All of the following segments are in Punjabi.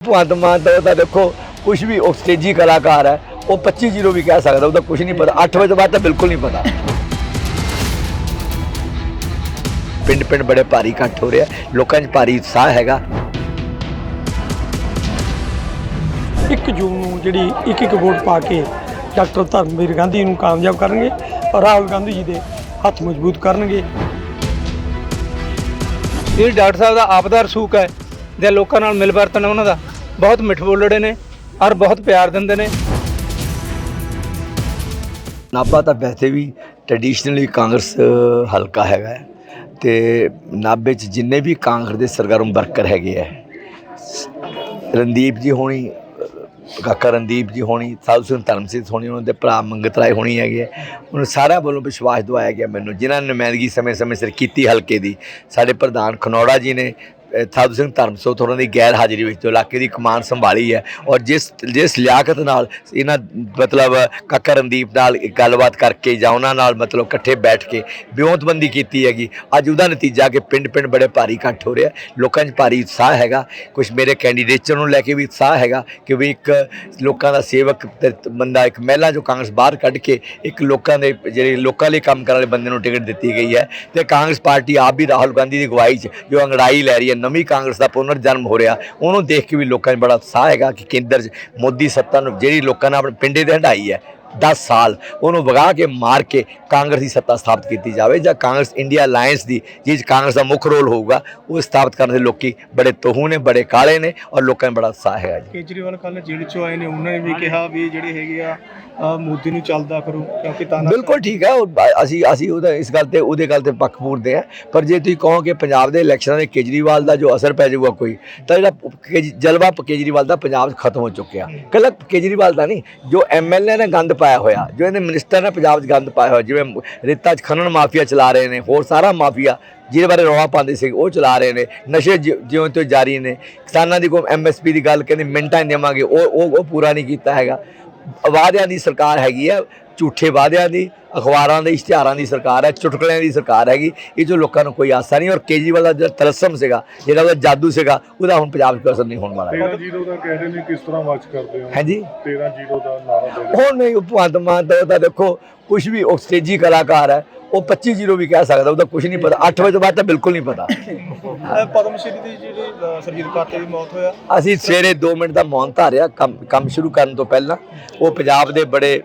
ਭਗਵੰਤ ਮਾਨ ਦਾ ਉਹਦਾ ਦੇਖੋ ਕੁਝ ਵੀ ਉਹ ਸਟੇਜੀ ਕਲਾਕਾਰ ਹੈ ਉਹ 25 ਜ਼ੀਰੋ ਵੀ ਕਹਿ ਸਕਦਾ ਉਹਦਾ ਕੁਝ ਨਹੀਂ ਪਤਾ। 8 ਵਜੇ ਤੋਂ ਬਾਅਦ ਤਾਂ ਬਿਲਕੁਲ ਨਹੀਂ ਪਤਾ। ਪਿੰਡ ਪਿੰਡ ਬੜੇ ਭਾਰੀ ਇਕੱਠ ਹੋ ਰਿਹਾ ਲੋਕਾਂ 'ਚ ਭਾਰੀ ਉਤਸ਼ਾਹ ਹੈਗਾ। ਇੱਕ ਜੂਨ ਨੂੰ ਜਿਹੜੀ ਇੱਕ ਇੱਕ ਵੋਟ ਪਾ ਕੇ ਡਾਕਟਰ ਧਰਮਵੀਰ ਗਾਂਧੀ ਨੂੰ ਕਾਮਯਾਬ ਕਰਨਗੇ ਔਰ ਰਾਹੁਲ ਗਾਂਧੀ ਜੀ ਦੇ ਹੱਥ ਮਜ਼ਬੂਤ ਕਰਨਗੇ। ਇਹ ਡਾਕਟਰ ਸਾਹਿਬ ਦਾ ਆਪਦਾ ਰਸੂਕ ਹੈ ਤੇ ਲੋਕਾਂ ਨਾਲ ਮਿਲ ਵਰਤਨ ਉਹਨਾਂ ਦਾ? ਬਹੁਤ ਮਿੱਠ ਬੋਲੜੇ ਨੇ ਔਰ ਬਹੁਤ ਪਿਆਰ ਦਿੰਦੇ ਨੇ ਨਾਭਾ ਤਾਂ ਵੈਸੇ ਵੀ ਟ੍ਰੈਡੀਸ਼ਨਲੀ ਕਾਂਗਰਸ ਹਲਕਾ ਹੈਗਾ ਹੈ ਤੇ ਨਾਭੇ 'ਚ ਜਿੰਨੇ ਵੀ ਕਾਂਗਰਸ ਦੇ ਸਰਗਰਮ ਵਰਕਰ ਹੈਗੇ ਆ ਰਣਦੀਪ ਜੀ ਹੋਣੀ ਕਾਕਾ ਰਣਦੀਪ ਜੀ ਹੋਣੀ, ਸਾਧੂ ਸਿੰਘ ਧਰਮ ਸਿੰਘ ਹੋਣੀ, ਉਹਨਾਂ ਦੇ ਭਰਾ ਮੰਗਤ ਰਾਏ ਹੋਣੀ ਹੈਗੇ ਆ। ਉਹਨਾਂ ਸਾਰਿਆਂ ਵੱਲੋਂ ਵਿਸ਼ਵਾਸ ਦਵਾਇਆ ਗਿਆ ਮੈਨੂੰ, ਜਿਨ੍ਹਾਂ ਨੇ ਨੁਮਾਇੰਦਗੀ ਸਮੇਂ-ਸਮੇਂ ਸਿਰ ਕੀਤੀ ਹਲਕੇ ਦੀ ਸਾਡੇ ਪ੍ਰਧਾਨ ਖਨੌੜਾ ਜੀ ਨੇ ਸਾਧੂ ਸਿੰਘ ਧਰਮਸੋਤ ਹੋਰਾਂ ਦੀ ਗੈਰ ਹਾਜ਼ਰੀ ਵਿੱਚ ਇਲਾਕੇ ਦੀ ਕਮਾਨ ਸੰਭਾਲੀ ਹੈ ਔਰ ਜਿਸ ਜਿਸ ਲਿਆਕਤ ਨਾਲ ਇਹਨਾਂ ਮਤਲਬ ਕਾਕਾ ਰਣਦੀਪ ਨਾਲ ਗੱਲਬਾਤ ਕਰਕੇ ਜਾਂ ਉਹਨਾਂ ਨਾਲ ਮਤਲਬ ਇਕੱਠੇ ਬੈਠ ਕੇ ਵਿਉਂਤਬੰਦੀ ਕੀਤੀ ਹੈਗੀ, ਅੱਜ ਉਹਦਾ ਨਤੀਜਾ ਕਿ ਪਿੰਡ-ਪਿੰਡ ਬੜੇ ਭਾਰੀ ਇਕੱਠ ਹੋ ਰਿਹਾ ਲੋਕਾਂ 'ਚ ਭਾਰੀ ਉਤਸ਼ਾਹ ਹੈਗਾ ਕੁਝ ਮੇਰੇ ਕੈਂਡੀਡੇਟਸ ਨੂੰ ਲੈ ਕੇ ਵੀ ਉਤਸ਼ਾਹ ਹੈਗਾ ਕਿ ਵੀ ਇੱਕ ਲੋਕਾਂ ਦਾ ਸੇਵਕ ਬੰਦਾ ਇੱਕ ਮਹਿਲਾ ਜੋ ਕਾਂਗਰਸ ਬਾਹਰ ਕੱਢ ਕੇ ਇੱਕ ਲੋਕਾਂ ਦੇ ਜਿਹੜੇ ਲੋਕਾਂ ਲਈ ਕੰਮ ਕਰਨ ਵਾਲੇ ਬੰਦੇ ਨੂੰ ਟਿਕਟ ਦਿੱਤੀ ਗਈ ਹੈ ਤੇ ਕਾਂਗਰਸ ਪਾਰਟੀ ਆਪ ਵੀ ਰਾਹੁਲ ਗਾਂਧੀ ਦੀ ਅਗਵਾਈ 'ਚ ਜੋ ਅੰਗੜਾਈ ਲੈ ਰਹੀ ਹੈ ਨਵੀਂ ਕਾਂਗਰਸ ਦਾ ਪੁਨਰ ਜਨਮ ਹੋ ਰਿਹਾ, ਉਹਨੂੰ ਦੇਖ ਕੇ ਵੀ ਲੋਕਾਂ 'ਚ ਬੜਾ ਉਤਸ਼ਾਹ ਹੈਗਾ ਕਿ ਕੇਂਦਰ 'ਚ ਮੋਦੀ ਸੱਤਾ ਨੂੰ ਜਿਹੜੀ ਲੋਕਾਂ ਨੇ ਆਪਣੇ ਪਿੰਡੇ ਦੇ ਹੰਡਾਈ ਹੈ 10 ਸਾਲ ਉਹਨੂੰ ਵਗਾ ਕੇ ਮਾਰ ਕੇ ਕਾਂਗਰਸ ਦੀ ਸੱਤਾ ਸਥਾਪਿਤ ਕੀਤੀ ਜਾਵੇ ਜਾਂ ਕਾਂਗਰਸ ਇੰਡੀਆ ਅਲਾਈਅੰਸ ਦੀ ਜਿਸ ਕਾਂਗਰਸ ਦਾ ਮੁੱਖ ਰੋਲ ਹੋਊਗਾ ਉਹ ਸਥਾਪਿਤ ਕਰਨ ਦੇ ਲੋਕੀ ਬੜੇ ਤੋਹੂ ਨੇ ਬੜੇ ਕਾਲੇ ਨੇ ਔਰ ਲੋਕਾਂ 'ਚ ਬੜਾ ਉਤਸ਼ਾਹ ਹੈਗਾ ਜੀ। ਕੇਜਰੀਵਾਲ ਕੱਲ ਜੇਲ੍ਹ ਚੋਂ ਆਏ ਨੇ ਉਹਨਾਂ ਨੇ ਵੀ ਕਿਹਾ ਵੀ ਜਿਹੜੇ ਹੈਗੇ ਆ ਮੋਦੀ ਨੂੰ ਚੱਲਦਾ ਕਰੋ ਕਿਉਂਕਿ ਤਾਨਾ ਬਿਲਕੁਲ ਠੀਕ ਹੈ ਅਸੀਂ ਅਸੀਂ ਉਹਦਾ ਇਸ ਗੱਲ ਤੇ ਉਹਦੇ ਗੱਲ ਤੇ ਪੱਖ ਪੂਰਦੇ ਆ ਪਰ ਜੇ ਤੁਸੀਂ ਕਹੋ ਕਿ ਪੰਜਾਬ ਦੇ ਇਲੈਕਸ਼ਨਾਂ ਦੇ ਕੇਜਰੀਵਾਲ ਦਾ ਜੋ ਅਸਰ ਪੈ ਜਾਊਗਾ ਕੋਈ ਤਾਂ ਜਿਹੜਾ ਜਲਵਾ ਕੇਜਰੀਵਾਲ ਦਾ ਪੰਜਾਬ ਖਤਮ ਹੋ ਚੁੱਕਿਆ। ਕੱਲਾ ਕੇਜਰੀਵਾਲ ਦਾ ਨਹੀਂ ਜੋ ਐਮਐਲਏ ਨੇ ਗੰਦ ਪਾਇਆ ਹੋਇਆ, ਜੋ ਇਹਦੇ ਮਿਨਿਸਟਰ ਨੇ ਪੰਜਾਬ 'ਚ ਗੰਦ ਪਾਇਆ ਹੋਇਆ, ਜਿਵੇਂ ਰੇਤਾ 'ਚ ਖਨਨ ਮਾਫੀਆ ਚਲਾ ਰਹੇ ਨੇ, ਹੋਰ ਸਾਰਾ ਮਾਫੀਆ ਜਿਹਦੇ ਬਾਰੇ ਰੌਲਾ ਪਾਉਂਦੇ ਸੀ, ਉਹ ਚਲਾ ਰਹੇ ਨੇ, ਨਸ਼ੇ ਜਿ- ਜਿਉਂ ਤੋਂ ਜਾਰੀ ਨੇ। ਕਿਸਾਨਾਂ ਦੀ ਕੋਈ ਐਮਐਸਪੀ ਦੀ ਗੱਲ ਕਹਿੰਦੇ ਮਿੰਟਾਂ ਦੇਵਾਂਗੇ, ਉਹ ਉਹ ਪੂਰਾ ਨਹੀਂ ਕੀਤਾ ਹੈਗਾ। ਵਾਅਦਿਆਂ ਦੀ ਸਰਕਾਰ ਹੈਗੀ ਹੈ ਝੂਠੇ ਵਾਅਦਿਆਂ ਦੀ ਅਖਬਾਰਾਂ ਦੇ ਇਸ਼ਤਿਹਾਰਾਂ ਦੀ ਸਰਕਾਰ ਹੈ ਚੁਟਕਲਿਆਂ ਦੀ ਸਰਕਾਰ ਹੈਗੀ। ਇਹ ਜੋ ਲੋਕਾਂ ਨੂੰ ਕੋਈ ਆਸਾ ਨਹੀਂ ਔਰ ਕੇਜਰੀਵਾਲ ਦਾ ਜਿਹੜਾ ਤਲਸਮ ਸੀਗਾ ਜਿਹੜਾ ਉਹਦਾ ਜਾਦੂ ਸੀਗਾ ਉਹਦਾ ਹੁਣ ਪੰਜਾਬ 'ਚ ਅਸਰ ਨਹੀਂ ਹੋਣ ਵਾਲਾ 13 ਜੀਰੋ ਦਾ ਕਹਿ ਰਹੇ ਨੇ ਕਿਸ ਤਰ੍ਹਾਂ ਵਾਚ ਕਰਦੇ ਹੋ? ਹਾਂਜੀ। 13 ਜੀਰੋ ਦਾ ਨਾਰਾ ਦੇ ਰਹੇ ਹੁਣ ਨਹੀਂ ਭਗਵੰਤ ਮਾਨ ਦਾ ਦੇਖੋ ਕੁਝ ਵੀ ਉਹ ਸਟੇਜੀ ਕਲਾਕਾਰ ਹੈ ਉਹ 25 ਜ਼ੀਰੋ ਵੀ ਕਹਿ ਸਕਦਾ ਉਹਦਾ ਕੁਝ ਨਹੀਂ ਪਤਾ। 8 ਵਜੇ ਤੋਂ ਬਾਅਦ ਤਾਂ ਬਿਲਕੁਲ ਨਹੀਂ ਪਤਾ। ਪਦਮ ਸ਼੍ਰੀ ਦੀ ਜਿਹੜੀ ਸਰਜੀਤ ਕਾਤੇ ਦੀ ਮੌਤ ਹੋਇਆ। ਅਸੀਂ ਸਵੇਰੇ 2 ਮਿੰਟ ਦਾ ਮੌਨ ਧਾਰਿਆ ਕੰਮ ਕੰਮ ਸ਼ੁਰੂ ਕਰਨ ਤੋਂ ਪਹਿਲਾਂ। ਉਹ ਪੰਜਾਬ ਦੇ ਬੜੇ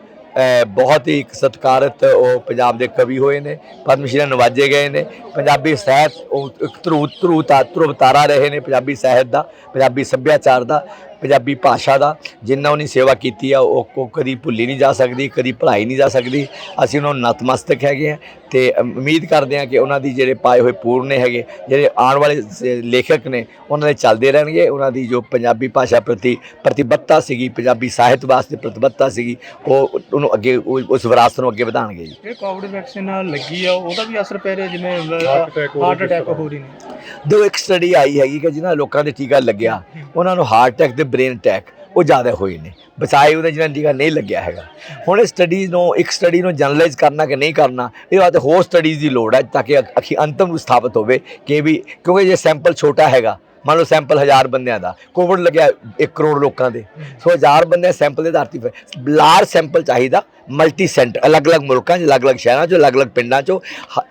ਬਹੁਤ ਹੀ ਇੱਕ ਸਤਿਕਾਰਤ ਉਹ ਪੰਜਾਬ ਦੇ ਕਵੀ ਹੋਏ ਨੇ, ਪਦਮ ਸ਼੍ਰੀ ਨਾਲ ਨਵਾਜੇ ਗਏ ਨੇ। ਪੰਜਾਬੀ ਸਾਹਿਤ ਉਹ ਇੱਕ ਧਰੂ ਧਰੂ ਤਾ ਧਰੁਵ ਤਾਰਾ ਰਹੇ ਨੇ, ਪੰਜਾਬੀ ਸਾਹਿਤ ਦਾ, ਪੰਜਾਬੀ ਸੱਭਿਆਚਾਰ ਦਾ। ਪੰਜਾਬੀ ਭਾਸ਼ਾ ਦਾ ਜਿੰਨਾ ਉਹਨੇ ਸੇਵਾ ਕੀਤੀ ਆ ਉਹ ਉਹ ਕਦੀ ਭੁੱਲੀ ਨਹੀਂ ਜਾ ਸਕਦੀ ਕਦੀ ਭੁਲਾਈ ਨਹੀਂ ਜਾ ਸਕਦੀ। ਅਸੀਂ ਉਹਨਾਂ ਨੂੰ ਨਤਮਸਤਕ ਹੈਗੇ ਆ ਤੇ ਉਮੀਦ ਕਰਦੇ ਆ ਕਿ ਉਹਨਾਂ ਦੀ ਜਿਹੜੇ ਪਾਏ ਹੋਏ ਪੂਰਨੇ ਹੈਗੇ ਜਿਹੜੇ ਆਉਣ ਵਾਲੇ ਲੇਖਕ ਨੇ ਉਹਨਾਂ ਦੇ ਚੱਲਦੇ ਰਹਿਣਗੇ। ਉਹਨਾਂ ਦੀ ਜੋ ਪੰਜਾਬੀ ਭਾਸ਼ਾ ਪ੍ਰਤੀ ਪ੍ਰਤੀਬੱਧਤਾ ਸੀਗੀ ਪੰਜਾਬੀ ਸਾਹਿਤ ਵਾਸਤੇ ਪ੍ਰਤੀਬੱਧਤਾ ਸੀਗੀ ਉਹ ਉਹਨੂੰ ਅੱਗੇ ਉਸ ਵਿਰਾਸਤ ਨੂੰ ਅੱਗੇ ਵਧਾਉਣਗੇ ਜੀ। ਇਹ ਕੋਵਿਡ ਵੈਕਸੀਨ ਲੱਗੀ ਆ ਉਹਦਾ ਵੀ ਅਸਰ ਪੈ ਰਿਹਾ ਜਿਵੇਂ ਹਾਰਟ ਅਟੈਕ ਹੋ ਰਹੀ ਨੇ। ਦੋ ਇੱਕ ਸਟੱਡੀ ਆਈ ਹੈਗੀ ਕਿ ਜਿਨ੍ਹਾਂ ਲੋਕਾਂ ਦੇ ਟੀਕਾ ਲੱਗਿਆ ਉਹਨਾਂ ਨੂੰ ਹਾਰਟ ਅਟੈਕ ਤੇ ਬ੍ਰੇਨ ਅਟੈਕ ਉਹ ਜ਼ਿਆਦਾ ਹੋਏ ਨੇ। ਬਚਾਏ ਉਹਦੇ ਜਿਹਨਾਂ ਨੂੰ ਟੀਕਾ ਨਹੀਂ ਲੱਗਿਆ ਹੈਗਾ। ਹੁਣ ਇਹ ਸਟੱਡੀਜ਼ ਨੂੰ, ਇੱਕ ਸਟੱਡੀ ਨੂੰ ਜਨਰਲਾਈਜ਼ ਕਰਨਾ ਕਿ ਨਹੀਂ ਕਰਨਾ ਇਹ ਵਾਸਤੇ ਹੋਰ ਸਟੱਡੀਜ਼ ਦੀ ਲੋੜ ਹੈ ਤਾਂ ਕਿ ਅਖ- ਅਖੀ ਅੰਤਮ ਨੂੰ ਸਥਾਪਿਤ ਹੋਵੇ ਕਿ ਵੀ ਕਿਉਂਕਿ ਜੇ ਸੈਂਪਲ ਛੋਟਾ ਹੈਗਾ, ਮੰਨ ਲਓ ਸੈਂਪਲ 1000 ਬੰਦਿਆਂ ਦਾ ਕੋਵਿਡ ਲੱਗਿਆ 1 ਕਰੋੜ ਲੋਕਾਂ ਦੇ। ਸੋ 1000 ਬੰਦੇ ਸੈਂਪਲ ਦੇ ਆਧਾਰ ਤੇ ਲਾਰਜ ਸੈਂਪਲ ਚਾਹੀਦਾ ਮਲਟੀ ਸੈਂਟਰ ਅਲੱਗ-ਅਲੱਗ ਮੁਲਕਾਂ 'ਚ ਅਲੱਗ-ਅਲੱਗ ਸ਼ਹਿਰਾਂ 'ਚ ਅਲੱਗ-ਅਲੱਗ ਪਿੰਡਾਂ 'ਚ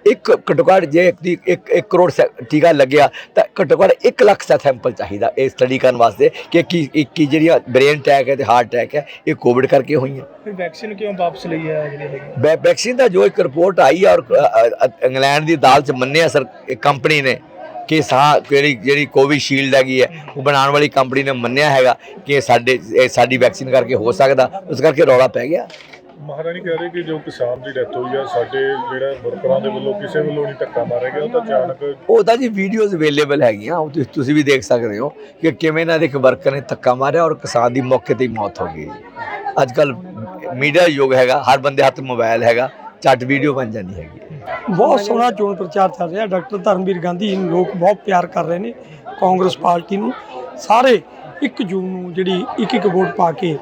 ਇੱਕ ਘੱਟੋ ਘੱਟ ਜੇ ਇੱਕ ਦੀ ਇੱਕ 1 ਕਰੋੜ ਸੈ- ਟੀਕਾ ਲੱਗਿਆ ਤਾਂ ਘੱਟੋ ਘੱਟ 1 ਲੱਖ ਸੈ ਸੈਂਪਲ ਚਾਹੀਦਾ ਇਹ ਸਟੱਡੀ ਕਰਨ ਵਾਸਤੇ ਕਿ ਕੀ ਕੀ- ਜਿਹੜੀਆਂ ਬ੍ਰੇਨ ਅਟੈਕ ਹੈ ਤੇ ਹਾਰਟ ਅਟੈਕ ਹੈ ਇਹ ਕੋਵਿਡ ਕਰਕੇ ਹੋਈਆਂ ਫਿਰ ਵੈਕਸੀਨ ਕਿਉਂ ਵਾਪਸ ਲਈ ਆ ਜਿਹੜੀ ਹੈਗੀ ਵੈਕਸੀਨ ਦਾ ਜੋ ਇੱਕ ਰਿਪੋਰਟ ਆਈ ਹੈ ਔਰ ਇੰਗਲੈਂਡ ਦੀ ਅਦਾਲਤ 'ਚ ਮੰਨਿਆ ਸਰ ਕੰਪਨੀ ਨੇ ਕਿ ਸਾਹ ਜਿਹੜੀ ਜਿਹੜੀ ਕੋਵਿਸ਼ੀਲਡ ਹੈਗੀ ਹੈ ਉਹ ਬਣਾਉਣ ਵਾਲੀ ਕੰਪਨੀ ਨੇ ਮੰਨਿਆ ਹੈਗਾ ਕਿ ਇਹ ਸਾਡੇ ਸਾਡੀ ਵੈਕਸੀਨ ਕਰਕੇ ਹੋ ਸਕਦਾ ਉਸ ਕਰਕੇ ਰੌਲਾ ਪੈ ਗਿਆ ਮਹਾਰਾਣੀ ਕਹਿ ਰਹੇ ਕਿ ਜੋ ਕਿਸਾਨ ਦੀ ਡੈਥ ਹੋਈ ਆ ਸਾਡੇ ਜਿਹੜਾ ਵਰਕਰਾਂ ਦੇ ਵੱਲੋਂ ਕਿਸੇ ਵੱਲੋਂ ਨਹੀਂ ਧੱਕਾ ਮਾਰਿਆ ਗਿਆ ਉਹ ਤਾਂ ਅਚਾਨਕ ਉਹ ਤਾਂ ਜੀ ਵੀਡੀਓਜ਼ ਅਵੇਲੇਬਲ ਹੈਗੀਆਂ ਉਹ ਤੁਸੀਂ- ਤੁਸੀਂ ਵੀ ਦੇਖ ਸਕਦੇ ਹੋ ਕਿ ਕਿਵੇਂ ਇਹਨਾਂ ਦੇ ਇੱਕ ਵਰਕਰ ਨੇ ਧੱਕਾ ਮਾਰਿਆ ਔਰ ਕਿਸਾਨ ਦੀ ਮੌਕੇ ਤੇ ਹੀ ਮੌਤ ਹੋ ਗਈ। ਅੱਜ ਕੱਲ ਮੀਡੀਆ ਯੁੱਗ ਹੈਗਾ ਹਰ ਬੰਦੇ ਹੱਥ ਮੋਬਾਈਲ ਹੈਗਾ ਝੱਟ ਵੀਡੀਓ ਬਣ ਜਾਂਦੀ ਹੈਗੀ। ਬਹੁਤ ਸੋਹਣਾ ਚੋਣ ਪ੍ਰਚਾਰ ਚੱਲ ਰਿਹਾ ਡਾਕਟਰ ਧਰਮਵੀਰ ਗਾਂਧੀ ਜੀ ਨੂੰ ਲੋਕ ਬਹੁਤ ਪਿਆਰ ਕਰ ਰਹੇ ਨੇ ਕਾਂਗਰਸ ਪਾਰਟੀ ਨੂੰ। ਸਾਰੇ 1 ਜੂਨ ਨੂੰ ਜਿਹੜੀ ਇੱਕ ਇੱਕ ਵੋਟ ਪਾ ਕੇ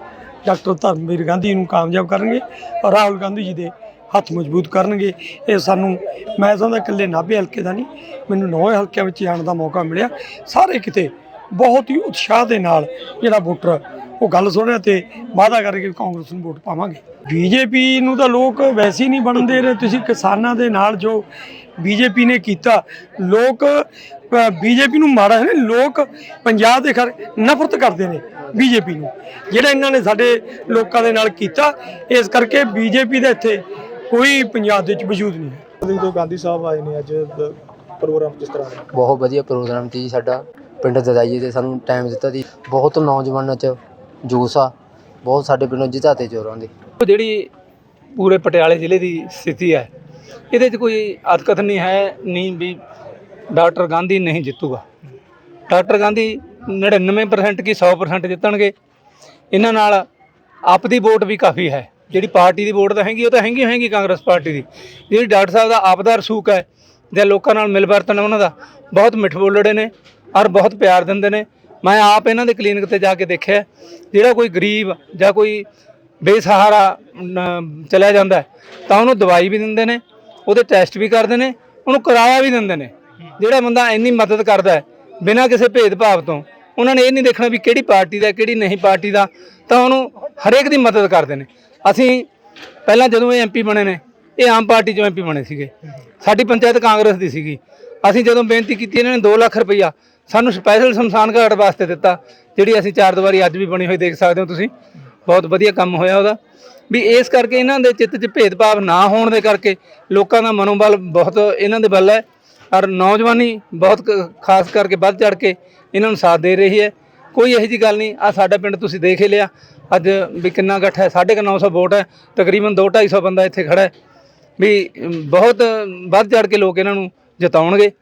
ਡਾਕਟਰ ਧਰਮਵੀਰ ਗਾਂਧੀ ਨੂੰ ਕਾਮਯਾਬ ਕਰਨਗੇ ਔਰ ਰਾਹੁਲ ਗਾਂਧੀ ਜੀ ਦੇ ਹੱਥ ਮਜ਼ਬੂਤ ਕਰਨਗੇ। ਇਹ ਸਾਨੂੰ ਮੈਂ ਸਮਝਦਾ ਇਕੱਲੇ ਨਾਭੇ ਹਲਕੇ ਦਾ ਨਹੀਂ, ਮੈਨੂੰ ਨੌਵੇਂ ਹਲਕਿਆਂ ਵਿੱਚ ਜਾਣ ਦਾ ਮੌਕਾ ਮਿਲਿਆ। ਸਾਰੇ ਕਿਤੇ ਬਹੁਤ ਹੀ ਉਤਸ਼ਾਹ ਦੇ ਨਾਲ ਜਿਹੜਾ ਵੋਟਰ ਉਹ ਗੱਲ ਸੁਣ ਰਿਹਾ ਤੇ ਵਾਅਦਾ ਕਰਕੇ ਕਾਂਗਰਸ ਨੂੰ ਵੋਟ ਪਾਵਾਂਗੇ। ਬੀਜੇਪੀ ਨੂੰ ਤਾਂ ਲੋਕ ਵੈਸੇ ਹੀ ਨਹੀਂ ਬਣਨ ਦੇ ਰਹੇ ਤੁਸੀਂ ਕਿਸਾਨਾਂ ਦੇ ਨਾਲ ਜੋ ਬੀਜੇਪੀ ਨੇ ਕੀਤਾ ਲੋਕ ਬੀਜੇਪੀ ਨੂੰ ਮਾੜਾ ਹੈ ਲੋਕ ਪੰਜਾਬ ਦੇ ਖਰ ਨਫ਼ਰਤ ਕਰਦੇ ਨੇ ਬੀਜੇਪੀ ਨੂੰ। ਜਿਹੜਾ ਇਹਨਾਂ ਨੇ ਸਾਡੇ ਲੋਕਾਂ ਦੇ ਨਾਲ ਕੀਤਾ ਇਸ ਕਰਕੇ ਬੀਜੇਪੀ ਦਾ ਇੱਥੇ ਕੋਈ ਪੰਜਾਬ ਦੇ ਵਿੱਚ ਵਜੂਦ ਨਹੀਂ ਹੈ। ਜਦੋਂ ਗਾਂਧੀ ਸਾਹਿਬ ਆਏ ਨੇ ਅੱਜ ਪ੍ਰੋਗਰਾਮ ਕਿਸ ਤਰ੍ਹਾਂ ਦਾ? ਬਹੁਤ ਵਧੀਆ ਪ੍ਰੋਗਰਾਮ ਸੀ ਜੀ ਸਾਡਾ। ਪਿੰਡ ਦਦਾਈਏ ਤੇ ਸਾਨੂੰ ਟਾਈਮ ਦਿੱਤਾ ਸੀ। ਬਹੁਤ ਨੌਜਵਾਨਾਂ 'ਚ ਜੋਸ਼ ਆ, ਬਹੁਤ ਸਾਡੇ ਪਿੰਡੋਂ ਜਿਤਾਤੇ ਚੋਰਾਂ ਦੇ। ਜਿਹੜੀ ਪੂਰੇ ਪਟਿਆਲੇ ਜ਼ਿਲ੍ਹੇ ਦੀ ਸਥਿਤੀ ਹੈ, ਇਹਦੇ 'ਚ ਕੋਈ ਅਤਕਥ ਨਹੀਂ ਹੈ, ਨਹੀਂ ਵੀ ਡਾਕਟਰ ਗਾਂਧੀ ਨਹੀਂ ਜਿੱਤੂਗਾ। ਡਾਕਟਰ ਗਾਂਧੀ 99% ਕੀ 100% ਜਿੱਤਣਗੇ। ਇਹਨਾਂ ਨਾਲ ਆਪ ਦੀ ਵੋਟ ਵੀ ਕਾਫੀ ਹੈ। ਜਿਹੜੀ ਪਾਰਟੀ ਦੀ ਵੋਟ ਤਾਂ ਹੈਗੀ, ਉਹ ਤਾਂ ਹੈਗੀ ਹੈਗੀ ਕਾਂਗਰਸ ਪਾਰਟੀ ਦੀ। ਜਿਹੜੀ ਡਾਕਟਰ ਸਾਹਿਬ ਦਾ ਆਪਦਾ ਰਸੂਕ ਹੈ, ਜਾਂ ਲੋਕਾਂ ਨਾਲ ਮਿਲਵਰਤਨ ਉਹਨਾਂ ਦਾ, ਬਹੁਤ ਮਿੱਠ ਬੋਲੜੇ ਨੇ, ਔਰ ਬਹੁਤ ਪਿਆਰ ਦਿੰਦੇ ਨੇ। ਮੈਂ ਆਪ ਇਹਨਾਂ ਦੇ ਕਲੀਨਿਕ ਤੇ ਜਾ ਕੇ ਦੇਖਿਆ ਜਿਹੜਾ ਕੋਈ ਗਰੀਬ ਜਾਂ ਕੋਈ ਬੇਸਹਾਰਾ ਚਲਿਆ ਜਾਂਦਾ ਤਾਂ ਉਹਨੂੰ ਦਵਾਈ ਵੀ ਦਿੰਦੇ ਨੇ, ਉਹਦੇ ਟੈਸਟ ਵੀ ਕਰਦੇ ਨੇ, ਉਹਨੂੰ ਕਿਰਾਇਆ ਵੀ ਦਿੰਦੇ ਨੇ। ਜਿਹੜਾ ਬੰਦਾ ਇੰਨੀ ਮਦਦ ਕਰਦਾ ਹੈ, ਬਿਨਾਂ ਕਿਸੇ ਭੇਦਭਾਵ ਤੋਂ, ਉਹਨਾਂ ਨੇ ਇਹ ਨਹੀਂ ਦੇਖਣਾ ਵੀ ਕਿਹੜੀ ਪਾਰਟੀ ਦਾ ਕਿਹੜੀ ਨਹੀਂ ਪਾਰਟੀ ਦਾ, ਤਾਂ ਉਹਨੂੰ ਹਰੇਕ ਦੀ ਮਦਦ ਕਰਦੇ ਨੇ। ਅਸੀਂ ਪਹਿਲਾਂ ਜਦੋਂ ਇਹ ਐਮਪੀ ਬਣੇ ਨੇ, ਇਹ ਆਮ ਪਾਰਟੀ ਚੋਂ ਐਮਪੀ ਬਣੇ ਸੀਗੇ। ਸਾਡੀ ਪੰਚਾਇਤ ਕਾਂਗਰਸ ਦੀ ਸੀਗੀ। ਅਸੀਂ ਜਦੋਂ ਬੇਨਤੀ ਕੀਤੀ, ਇਹਨਾਂ ਨੇ 2 ਲੱਖ ਰੁਪਈਆ ਸਾਨੂੰ ਸਪੈਸ਼ਲ ਸ਼ਮਸ਼ਾਨ ਘਾਟ ਵਾਸਤੇ ਦਿੱਤਾ, ਜਿਹੜੀ ਅਸੀਂ ਚਾਰ ਦੀਵਾਰੀ ਅੱਜ ਵੀ ਬਣੀ ਹੋਈ ਦੇਖ ਸਕਦੇ ਹੋ ਤੁਸੀਂ। ਬਹੁਤ ਵਧੀਆ ਕੰਮ ਹੋਇਆ ਉਹਦਾ। ਵੀ ਇਸ ਕਰਕੇ ਇਹਨਾਂ ਦੇ ਚਿੱਤ 'ਚ ਭੇਦਭਾਵ ਨਾ ਹੋਣ ਦੇ ਕਰਕੇ ਲੋਕਾਂ ਦਾ ਮਨੋਬਲ ਬਹੁਤ ਇਹਨਾਂ ਦੇ ਵੱਲ ਹੈ। ਔਰ ਨੌਜਵਾਨੀ ਬਹੁਤ ਕ- ਖਾਸ ਕਰਕੇ ਵੱਧ ਚੜ ਕੇ ਇਹਨਾਂ ਨੂੰ ਸਾਥ ਦੇ ਰਹੀ ਹੈ। ਕੋਈ ਇਹੋ ਜੀ ਗੱਲ ਨਹੀਂ ਆ ਸਾਡਾ ਪਿੰਡ ਤੁਸੀਂ ਦੇਖ ਹੀ ਲਿਆ। ਅੱਜ ਵੀ ਕਿੰਨਾ ਇਕੱਠ ਹੈ 950 ਵੋਟ ਹੈ, ਤਕਰੀਬਨ 2 250 ਬੰਦਾ ਇੱਥੇ ਖੜਾ ਹੈ। ਵੀ ਬਹੁਤ ਵੱਧ ਚੜ ਕੇ ਲੋਕ ਇਹਨਾਂ ਨੂੰ ਜਿਤਾਉਣਗੇ।